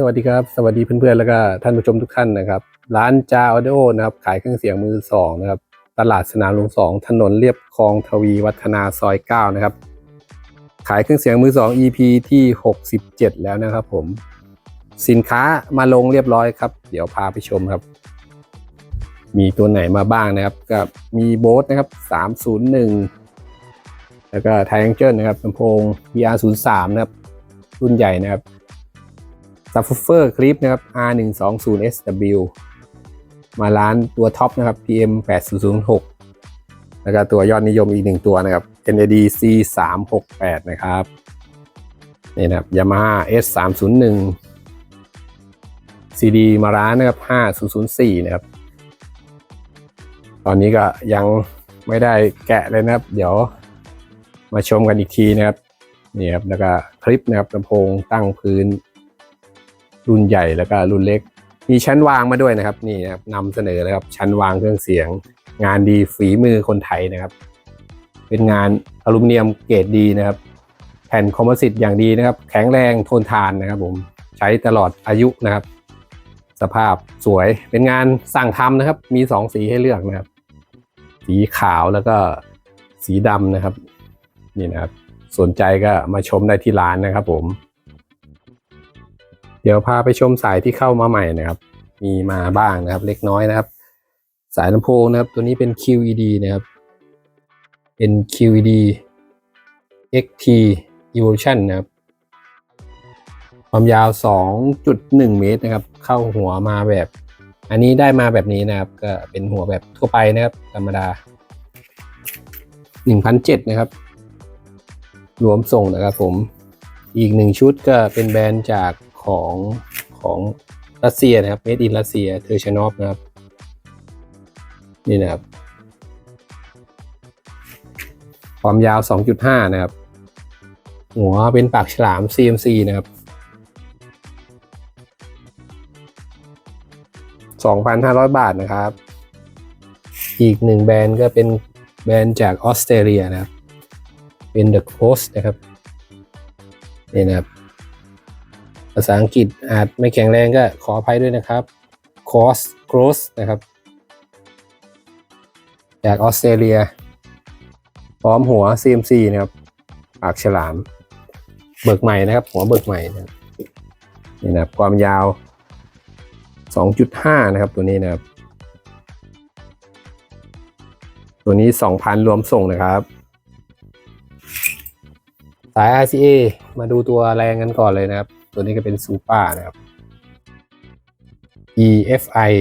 สวัสดีครับ สวัสดีเพื่อนๆ แล้วก็ท่านผู้ชมทุกท่านนะครับ ร้านจาออดิโอนะครับ ขายเครื่องเสียงมือสองนะครับ ตลาดสนามหลวงสองถนนเรียบคลองทวีวัฒนาซอยเก้านะครับ ขายเครื่องเสียงมือสอง EP ที่ 67 แล้วนะครับผม สินค้ามาลงเรียบร้อยครับ เดี๋ยวพาไปชมครับ มีตัวไหนมาบ้างนะครับ ก็มีโบสนะครับ 301 แล้วก็ไทแองเจิลนะครับลำโพง VR03 นะครับ รุ่นใหญ่นะครับ ซับฟูเฟอร์คลิปนะครับ R120SW มาร้านตัวท็อปนะครับ PM 8006แล้วก็ตัวยอดนิยมอีกหนึ่งตัวนะครับ NAD C368 นะครับนี่นะครับ Yamaha S301 CD มาร้านนะครับ5004นะครับ ตอนนี้ก็ยังไม่ได้แกะเลยนะครับ เดี๋ยวมาชมกันอีกทีนะครับนี่ครับแล้วก็คลิปนะครับลำโพงตั้งพื้น รุ่นใหญ่แล้วก็รุ่นเล็ก มีชั้นวางมาด้วยนะครับ นี่นะครับนำเสนอเลยครับชั้นวางเครื่องเสียง งานดีฝีมือคนไทยนะครับ เป็นงานอลูมิเนียมเกรดดีนะครับ แผ่นคอมโพสิตอย่างดีนะครับ แข็งแรงทนทานนะครับผมใช้ตลอดอายุนะครับ สภาพสวยเป็นงานสั่งทำนะครับ มีสองสีให้เลือกนะครับ สีขาวแล้วก็สีดำนะครับ นี่นะครับ สนใจก็มาชมได้ที่ร้านนะครับผม เดี๋ยวพาไปชมสายที่เข้ามาใหม่นะครับ มีมาบ้างนะครับ เล็กน้อยนะครับ สายลำโพงนะครับ ตัวนี้เป็น QED นะครับ เป็น QED XT Evolution นะครับ ความยาว 2.1 เมตรนะครับ เข้าหัวมาแบบ อันนี้ได้มาแบบนี้นะครับ ก็เป็นหัวแบบทั่วไปนะครับ ธรรมดา1,700นะครับ รวมส่งนะครับผม อีกหนึ่งชุดก็เป็นแบรนด์จาก ของของรัสเซียนะครับ Made in รัสเซียเทอร์ชนอฟนะครับ นี่นะครับ ความยาว 2.5 นะครับ หัวเป็นปากฉลาม CMC นะครับ 2,500 บาทนะครับ อีกหนึ่งแบรนด์ก็เป็นแบรนด์จากออสเตรเลียนะครับ เป็น The Coast นะครับ นี่นะครับาษาอังกฤษอาจไม่แข็งแรงก็ขออภัยด้วยนะครับ Cross Cross นะครับ จากออสเตรเลีย พร้อมหัว CMC นะครับ ปากฉลาม เบิกใหม่นะครับ หัวเบิกใหม่นะครับนี่นะครับ ความยาว 2.5 นะครับ ตัวนี้นะครับ ตัวนี้ 2,000 รวมส่งนะครับสาย RCA มาดูตัวแรงกันก่อนเลยนะครับ ตัวนี้ก็เป็นซูเปอร์นะครับ EFI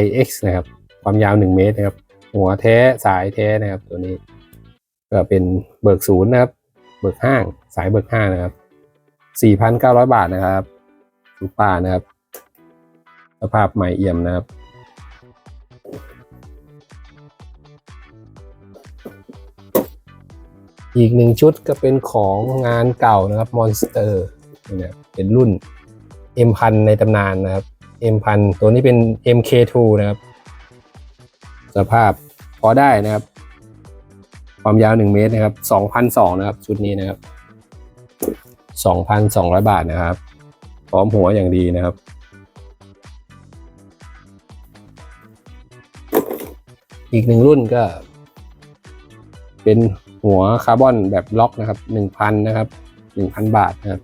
IX นะครับ ความยาว 1 เมตรนะครับ หัวแท้สายแท้นะครับ ตัวนี้ ก็เป็นเบิกศูนย์นะครับ เบิกห้าง สายเบิกห้างนะครับ 4,900 บาทนะครับซูเปอร์นะครับ สภาพใหม่เอี่ยมนะครับอีกหนึ่งชุดก็เป็นของงานเก่านะครับ Monster นี่นะ เป็นรุ่น M1000 ในตำนานนะครับ M1000 ตัวนี้เป็น MK2 นะครับ สภาพพอได้นะครับ ความยาว 1 เมตรนะครับ2,200นะครับ ชุดนี้นะครับ2,200 บาทนะครับ พร้อมหัวอย่างดีนะครับ อีกหนึ่งรุ่นก็ เป็นหัวคาร์บอนแบบล็อกนะครับ 1,000 นะครับ 1,000 บาทนะครับ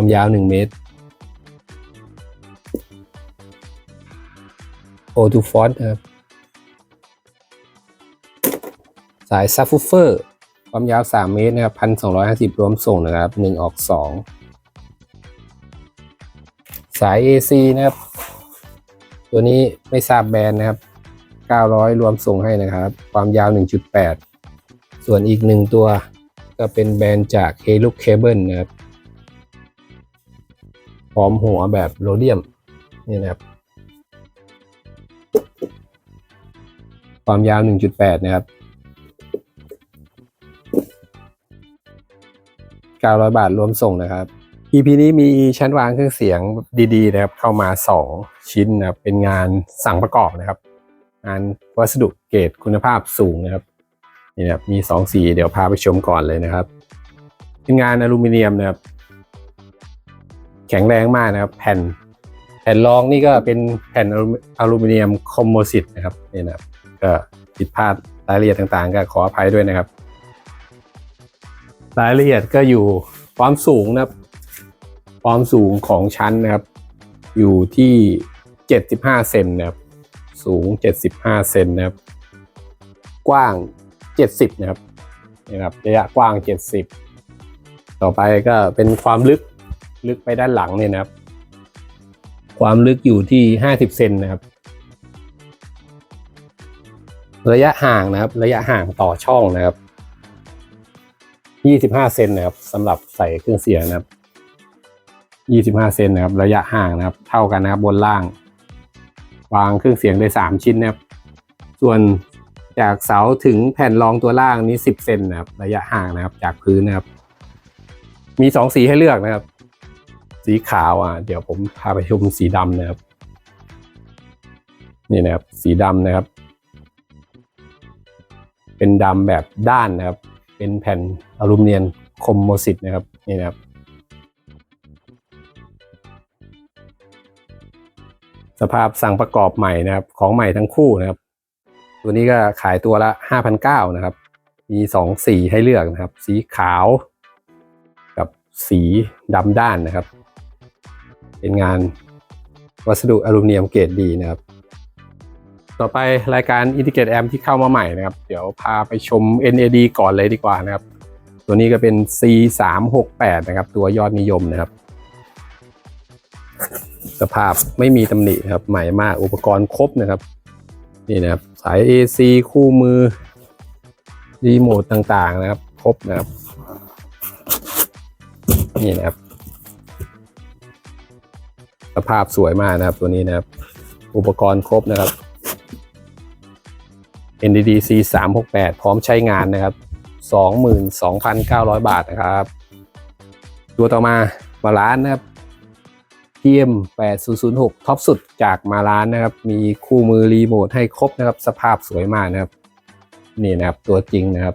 ความยาว 1 เมตร o 2 f o n t นะครับ สายซับฟูเฟอร์ความยาว 3 เมตรนะครับ1,250รวมส่งนะครับ 1 ออก 2 สาย AC นะครับ ตัวนี้ไม่ทราบแบรนด์นะครับ 900 รวมส่งให้นะครับ ความยาว 1.8 ส่วนอีกหนึ่งตัวก็เป็นแบรนด์จาก h e l u x Cable นะครับ อมหัวแบบโรเดียมนี่นะครับ ความยาว 1.8 นะครับ 900 บาทรวมส่งนะครับ EP นี้มีชั้นวางเครื่องเสียงดีๆ นะครับ เข้ามา 2 ชิ้นนะครับ เป็นงานสั่งประกอบนะครับ งานวัสดุเกรดคุณภาพสูงนะครับนี่นะครับมีสองสี เดี๋ยวพาไปชมก่อนเลยนะครับ เป็นงานอลูมิเนียมนะครับ แข็งแรงมากนะครับ แผ่น แผ่นรองนี่ก็เป็นแผ่นอลูมิเนียมคอมโพสิตนะครับนี่นะครับ ก็ผิดพลาดรายละเอียดต่างๆ ก็ขออภัยด้วยนะครับ รายละเอียดก็อยู่ความสูงนะครับ ความสูงของชั้นนะครับ อยู่ที่ 75 เซนนะครับ สูง 75 เซนนะครับ กว้าง 70 นะครับนะครับระยะกว้าง 70 ต่อไปก็เป็นความลึก ลึกไปด้านหลังเนี่ยนะครับ ความลึกอยู่ที่ 50 เซนนะครับ ระยะห่างนะครับ ระยะห่างต่อช่องนะครับ 25 เซนนะครับสำหรับใส่เครื่องเสียงนะครับ 25 เซนนะครับ ระยะห่างนะครับ เท่ากันนะครับบนล่าง วางเครื่องเสียงได้ 3 ชิ้นนะครับ ส่วนจากเสาถึงแผ่นรองตัวล่างนี้ 10 เซนนะครับ ระยะห่างนะครับ จากพื้นนะครับ มี 2 สีให้เลือกนะครับ สีขาวอะเดี๋ยวผมพาไปชมสีดำนะครับ นี่นะครับ สีดำนะครับ เป็นดำแบบด้านนะครับ เป็นแผ่นอลูมิเนียมคอมโพสิตนะครับ นี่นะครับ สภาพสั่งประกอบใหม่นะครับ ของใหม่ทั้งคู่นะครับ ตัวนี้ก็ขายตัวละ5,900นะครับ มีสองสีให้เลือกนะครับ สีขาวกับสีดำด้านนะครับ เป็นงานวัสดุอลูมิเนียมเกรดดีนะครับ ต่อไปรายการ Integrate Amp ที่เข้ามาใหม่นะครับ เดี๋ยวพาไปชม NAD ก่อนเลยดีกว่านะครับ ตัวนี้ก็เป็น C368 นะครับ ตัวยอดนิยมนะครับ สภาพไม่มีตำหนิครับ ใหม่มากอุปกรณ์ครบนะครับ นี่นะครับ สาย AC คู่มือรีโมทต่างๆนะครับ ครบนะครับ นี่นะครับ สภาพสวยมากนะครับ ตัวนี้นะครับ อุปกรณ์ครบนะครับ NDD C 3 6 8พร้อมใช้งานนะครับ 22,900 บาทนะครับ ตัวต่อมามาร้านนะครับ PM 8006ท็อปสุดจากมาร้านนะครับ มีคู่มือรีโมทให้ครบนะครับ สภาพสวยมากนะครับ นี่นะครับตัวจริงนะครับ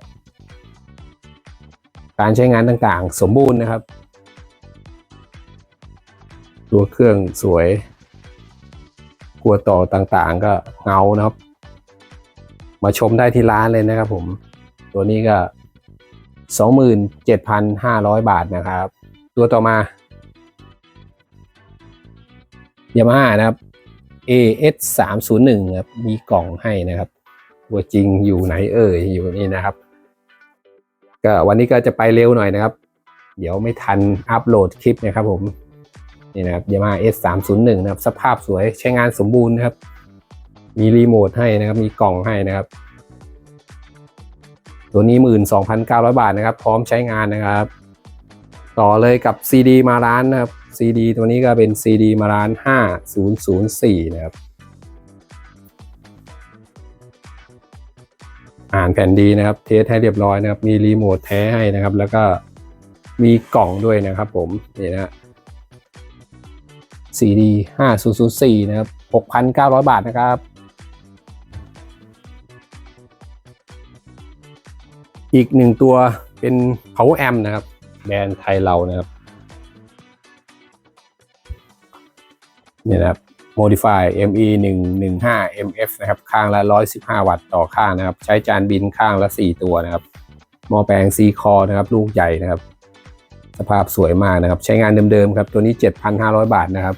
การใช้งานต่างๆ สมบูรณ์นะครับ ตัวเครื่องสวย กลัวต่อต่างๆ ก็เงานะครับ มาชมได้ที่ร้านเลยนะครับผม ตัวนี้ก็ 27,500 บาทนะครับ ตัวต่อมายามาฮ่านะครับ AS 3 0 1ครับมีกล่องให้นะครับ ตัวจริงอยู่ไหนเอ่ยอยู่นี่นะครับ ก็วันนี้ก็จะไปเร็วหน่อยนะครับ เดี๋ยวไม่ทันอัปโหลดคลิปนะครับผม นี่นะครับ Yamaha S 3 0 1นะครับ สภาพสวยใช้งานสมบูรณ์นะครับ มีรีโมทให้นะครับ มีกล่องให้นะครับ ตัวนี้ 12,900 บาทนะครับ พร้อมใช้งานนะครับ ต่อเลยกับ CD มาร้านนะครับ CD ตัวนี้ก็เป็น CD มาร้าน 5004 นะครับ อ่านแผ่นดีนะครับ เทสให้เรียบร้อยนะครับ มีรีโมทแท้ให้นะครับ แล้วก็มีกล่องด้วยนะครับผม นี่นะ CD 5004 นะครับ 6,900 บาทนะครับอีกหนึ่งตัวเป็น power amp นะครับ แบรนด์ไทยเรานะครับนี่นะครับ modify ME 1 1 5 MF นะครับ ข้างละ 115 วัตต์ต่อข้างนะครับ ใช้จานบินข้างละ 4 ตัวนะครับหม้อแปลง C คอนะครับ ลูกใหญ่นะครับ สภาพสวยมากนะครับ ใช้งานเดิมๆครับ ตัวนี้ 7,500 บาทนะครับ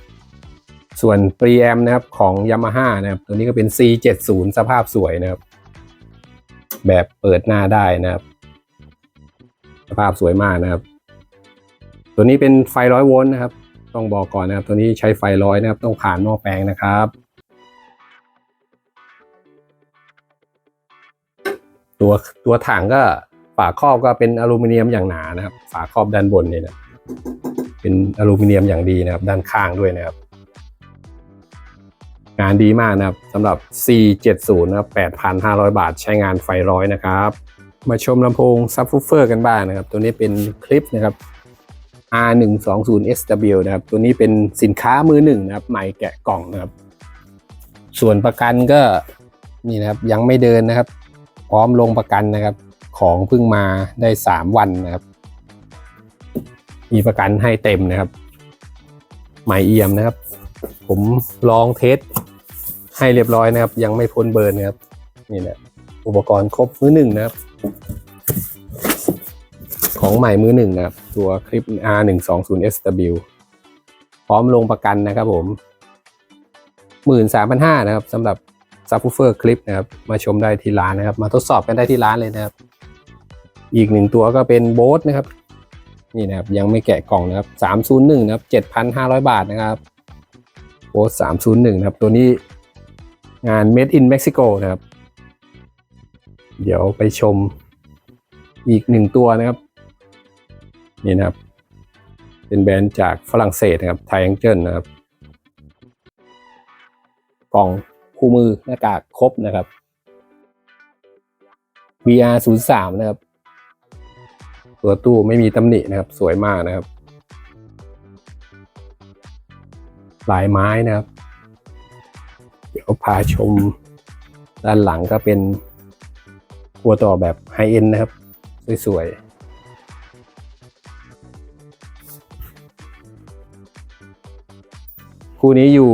ส่วน preamp นะครับของ Yamaha นะครับ ตัวนี้ก็เป็น C70 สภาพสวยนะครับ แบบเปิดหน้าได้นะครับ สภาพสวยมากนะครับ ตัวนี้เป็นไฟร้อยโวลต์นะครับ ต้องบอกก่อนนะครับ ตัวนี้ใช้ไฟร้อยนะครับ ต้องผ่านหม้อแปลงนะครับ ตัวตัวถังก็ฝาครอบก็เป็นอลูมิเนียมอย่างหนานะครับ ฝาครอบด้านบนเนี่ยนะเป็นอลูมิเนียมอย่างดีนะครับ ด้านข้างด้วยนะครับ งานดีมากนะครับสำหรับ C70 นะครับ8,500 บาทใช้งานไฟร้อยนะครับ มาชมลำโพงซับ w ูเฟอร์กันบ้างนะครับ ตัวนี้เป็นคลิปนะครับ R120SW นะครับ ตัวนี้เป็นสินค้ามือหนึ่งนะครับใหม่แกะกล่องนะครับ ส่วนประกันก็นี่นะครับยังไม่เดินนะครับ พร้อมลงประกันนะครับ ของเพิ่งมาได้ 3 วันนะครับ มีประกันให้เต็มนะครับ ใหม่เอี่ยมนะครับ ผมลองเทส ให้เรียบร้อยนะครับ ยังไม่พ้นเบิร์นะครับนี่แหละอุปกรณ์ครบมือหนึ่งนะครับ ของใหม่มือหนึ่งนะครับ ตัวคลิป R 1 2 0 SW พร้อมลงประกันนะครับผมหมื่นสามพันห้านะครับสำหรับซับ w ูเฟอร์คลิปนะครับ มาชมได้ที่ร้านนะครับ มาทดสอบกันได้ที่ร้านเลยนะครับ อีกหนึ่งตัวก็เป็นโบสนะครับ นี่นะครับ ยังไม่แกะกล่องนะครับสามศูนย์หนึ่งนะครับเจ็ดพันห้าร้อยบาทนะครับโบสสามศูนย์หนึ่งนะครับ ตัวนี้ งาน made in Mexico นะครับ เดี๋ยวไปชมอีกหนึ่งตัวนะครับ นี่นะครับ เป็นแบรนด์จากฝรั่งเศสนะครับไทแองเจิลนะครับ กล่องคู่มือหน้ากากครบนะครับ VR 0 3 นะครับ ตัวตู้ไม่มีตำหนินะครับ สวยมากนะครับ ลายไม้นะครับ เดี๋ยวพาชมด้านหลังก็เป็นครัวต่อแบบไฮเอ็นนะครับ สวยๆคู่นี้อยู่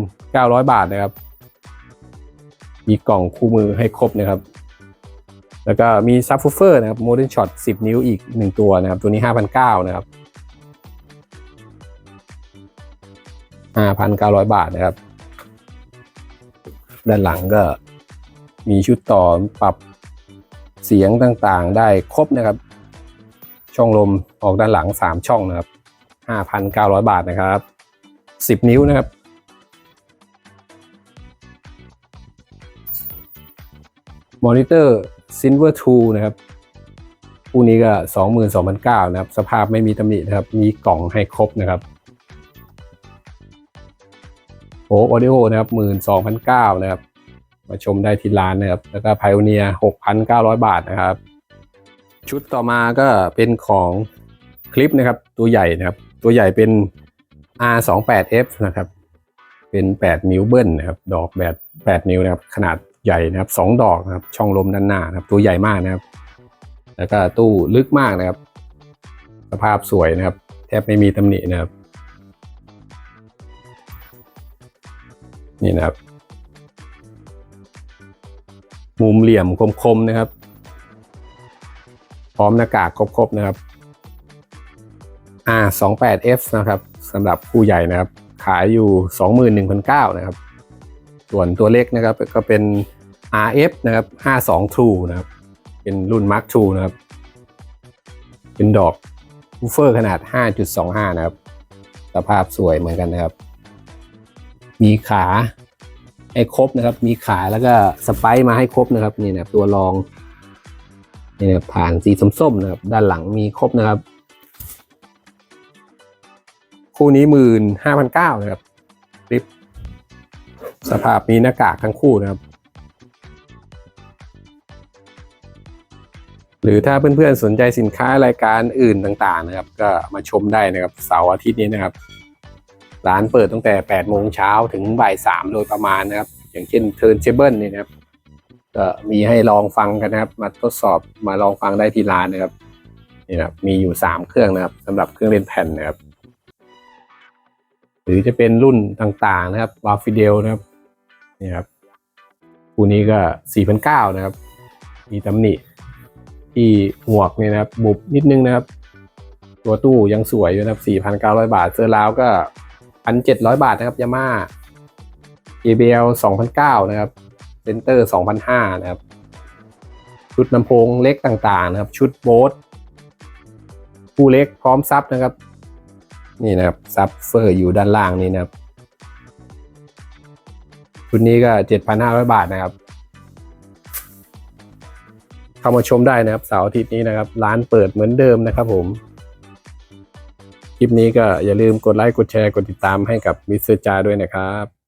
1,900 บาทนะครับ มีกล่องคู่มือให้ครบนะครับ แล้วก็มีซับฟูเฟอร์นะครับโมเดิร์นช็อต10 นิ้วอีก 1 ตัวนะครับ ตัวนี้ 5,900นะครับ 5,900 บาทนะครับ ด้านหลังก็มีชุดต่อปรับเสียงต่างๆ ได้ครบนะครับ ช่องลมออกด้านหลัง 3 ช่องนะครับ 5,900 บาทนะครับ 10 นิ้วนะครับ มอนิเตอร์ Silver 2 นะครับคู่นี้ก็ 22,900นะครับ สภาพไม่มีตำหนินะครับ มีกล่องให้ครบนะครับ โอ้ออดิโอนะครับ12,900นเก้านะครับ มาชมได้ที่ร้านนะครับ แล้วก็ Pioneer 6,900บาทนะครับ ชุดต่อมาก็เป็นของคลิปนะครับ ตัวใหญ่นะครับ ตัวใหญ่เป็น R28F นะครับ เป็น 8 นิ้วเบิ้ลนะครับ ดอกแบบ8นิ้วนะครับ ขนาดใหญ่นะครับ2ดอกนะครับ ช่องลมด้านหน้านะครับ ตัวใหญ่มากนะครับ แล้วก็ตู้ลึกมากนะครับ สภาพสวยนะครับ แทบไม่มีตำหนินะครับ นี่นะครับ มุมเหลี่ยมคมๆนะครับ พร้อมหน้ากากครบๆนะครับ R28F นะครับสำหรับคู่ใหญ่นะครับ ขายอยู่ 21,900นะครับ ส่วนตัวเล็กนะครับก็เป็น RF นะครับ 52 True นะครับ เป็นรุ่น Mark II นะครับ เป็นดอกบูฟเฟอร์ขนาด 5.25 นะครับ สภาพสวยเหมือนกันนะครับ มีขาให้ครบนะครับ มีขาแล้วก็สไปซ์มาให้ครบนะครับนี่นะครับตัวรองนี่นะผ่านสีส้มๆนะครับ ด้านหลังมีครบนะครับ คู่นี้หมื่นห้าพันเก้านะครับคลิปสภาพมีหน้ากากทั้งคู่นะครับ หรือถ้าเพื่อนๆสนใจสินค้ารายการอื่นต่างๆนะครับ ก็มาชมได้นะครับเสาร์อาทิตย์นี้นะครับ ร้านเปิดตั้งแต่8โมงเช้าถึงบ่าย3โดยประมาณนะครับ อย่างเช่นเทิร์นเชเบิลเนี่ยนะครับก็มีให้ลองฟังกันนะครับ มาทดสอบมาลองฟังได้ที่ร้านนะครับนี่นะครับมีอยู่ 3 เครื่องนะครับสำหรับเครื่องเล่นแผ่นนะครับ หรือจะเป็นรุ่นต่างๆนะครับวาฟิเดลนะครับนี่ครับคู่นี้ก็4,900นะครับ มีตำหนิที่หมวกเนี่ยนะครับ บุบนิดนึงนะครับ ตัวตู้ยังสวยอยู่นะครับ4,900 บาทเซอร์ราวก็ 1,700 บาทนะครับยาม่า JBL 2,900นะครับเซนเตอร์2,500นะครับ ชุดลำโพงเล็กต่างๆนะครับ ชุดโบสคู่เล็กพร้อมซับนะครับ นี่นะครับซับเฟอร์อยู่ด้านล่างนี้นะครับชุดนี้ก็ 7,500 บาทนะครับ เข้ามาชมได้นะครับเสาร์อาทิตย์นี้นะครับ ร้านเปิดเหมือนเดิมนะครับผม คลิปนี้ก็อย่าลืมกดไลค์ กดแชร์ กดติดตามให้กับมิสเตอร์จาด้วยนะครับ